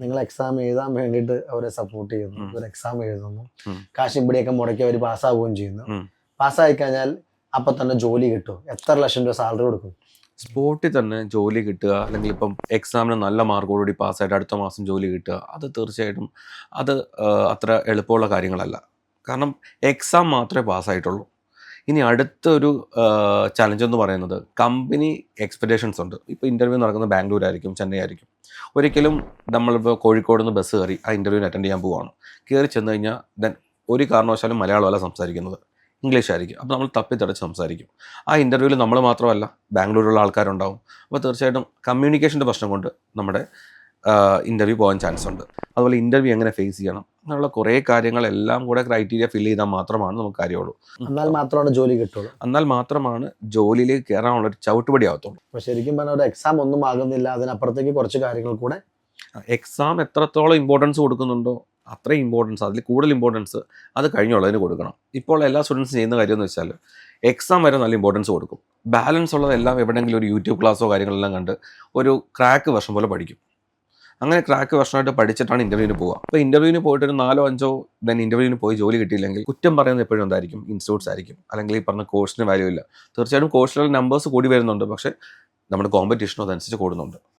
നിങ്ങൾ എക്സാം എഴുതാൻ വേണ്ടിട്ട് അവരെ സപ്പോർട്ട് ചെയ്യുന്നു. ഒരു എക്സാം എഴുതുന്നു. ഉം. കാശ് ഇവിടെയൊക്കെ മുടക്കി അവർ പാസ്സാവുകയും ചെയ്യുന്നു. പാസ്സായി കഴിഞ്ഞാൽ അപ്പൊ തന്നെ ജോലി കിട്ടും. എത്ര ലക്ഷം രൂപ സാലറി കൊടുക്കും? സ്പോട്ടിൽ തന്നെ ജോലി കിട്ടുക അല്ലെങ്കിൽ ഇപ്പം എക്സാമിന് നല്ല മാർക്കോടുകൂടി പാസ്സായിട്ട് അടുത്ത മാസം ജോലി കിട്ടുക അത് തീർച്ചയായിട്ടും അത് അത്ര എളുപ്പമുള്ള കാര്യങ്ങളല്ല. കാരണം എക്സാം മാത്രമേ പാസ്സായിട്ടുള്ളൂ ഇനി അടുത്തൊരു ചലഞ്ച് എന്ന് പറയുന്നത് കമ്പനി എക്സ്പെക്റ്റേഷൻസ് ഉണ്ട്. ഇപ്പോൾ ഇന്റർവ്യൂ നടക്കുന്നത് ബാംഗ്ലൂർ ആയിരിക്കും ചെന്നൈ ആയിരിക്കും ഒരിക്കലും നമ്മളിപ്പോൾ കോഴിക്കോട് നിന്ന് ബസ് കയറി ആ ഇന്റർവ്യൂവിന് അറ്റൻഡ് ചെയ്യാൻ പോവുകയാണ് കയറി ചെന്ന് കഴിഞ്ഞാൽ ദെൻ ഒരു കാരണവശാലും മലയാളമല്ല സംസാരിക്കുന്നത്. ഇംഗ്ലീഷ് ആയിരിക്കും. അപ്പോൾ നമ്മൾ തപ്പിത്തടച്ച് സംസാരിക്കും. ആ ഇന്റർവ്യൂവിൽ നമ്മൾ മാത്രമല്ല ബാംഗ്ലൂരിലുള്ള ആൾക്കാരുണ്ടാവും. അപ്പോൾ തീർച്ചയായിട്ടും കമ്മ്യൂണിക്കേഷന്റെ പ്രശ്നം കൊണ്ട് നമ്മുടെ ഇന്റർവ്യൂ പോകാൻ ചാൻസ് ഉണ്ട്. അതുപോലെ ഇന്റർവ്യൂ എങ്ങനെ ഫേസ് ചെയ്യണം അങ്ങനെയുള്ള കുറേ കാര്യങ്ങളെല്ലാം കൂടെ ക്രൈറ്റീരിയ ഫില്ല് ചെയ്താൽ മാത്രമാണ് നമുക്ക് കാര്യമുള്ളൂ. എന്നാൽ മാത്രമാണ് ജോലി കിട്ടുള്ളൂ. എന്നാൽ മാത്രമാണ് ജോലിയിലേക്ക് കയറാനുള്ള ഒരു ചവിട്ടുപടി ആവത്തുള്ളൂ. അപ്പൊ ശരിക്കും പറഞ്ഞാൽ ഒരു എക്സാം ഒന്നും ആകുന്നില്ല അതിനപ്പുറത്തേക്ക് കുറച്ച് കാര്യങ്ങൾ കൂടെ. എക്സാം എത്രത്തോളം ഇമ്പോർട്ടൻസ് കൊടുക്കുന്നുണ്ടോ അത്രയും ഇമ്പോർട്ടൻസ് അതിൽ കൂടുതൽ ഇമ്പോർട്ടൻസ് അത് കഴിഞ്ഞുള്ളതിന് കൊടുക്കണം. ഇപ്പോൾ എല്ലാ സ്റ്റുഡൻസും ചെയ്യുന്ന കാര്യം എന്ന് വെച്ചാൽ എക്സാം വരെ നല്ല ഇമ്പോർട്ടൻസ് കൊടുക്കും. ബാലൻസ് ഉള്ളതെല്ലാം എവിടെയെങ്കിലും ഒരു യൂട്യൂബ് ക്ലാസ്സോ കാര്യങ്ങളെല്ലാം കണ്ട് ഒരു ക്രാക്ക് വർഷം പോലെ പഠിക്കും. അങ്ങനെ ക്രാക്ക് വർഷമായിട്ട് പഠിച്ചിട്ടാണ് ഇന്റർവ്യൂവിന് പോവുക. അപ്പോൾ ഇന്റർവ്യൂവിന് പോയിട്ട് ഒരു നാലോ അഞ്ചോ ദെൻ ഇന്റർവ്യൂവിന് പോയി ജോലി കിട്ടിയില്ലെങ്കിൽ കുറ്റം പറയുന്നത് എപ്പോഴും എന്തായിരിക്കും? ഇൻസ്റ്റിറ്റ്യൂട്ട്സ് ആയിരിക്കും. അല്ലെങ്കിൽ ഈ പറഞ്ഞ കോഴ്സിന് വാല്യൂ ഇല്ല. തീർച്ചയായിട്ടും കോഴ്സിലുള്ള നമ്പേഴ്സ് കൂടി വരുന്നുണ്ട്. പക്ഷേ നമ്മുടെ കോമ്പറ്റീഷനും അതനുസരിച്ച് കൂടുന്നുണ്ട്.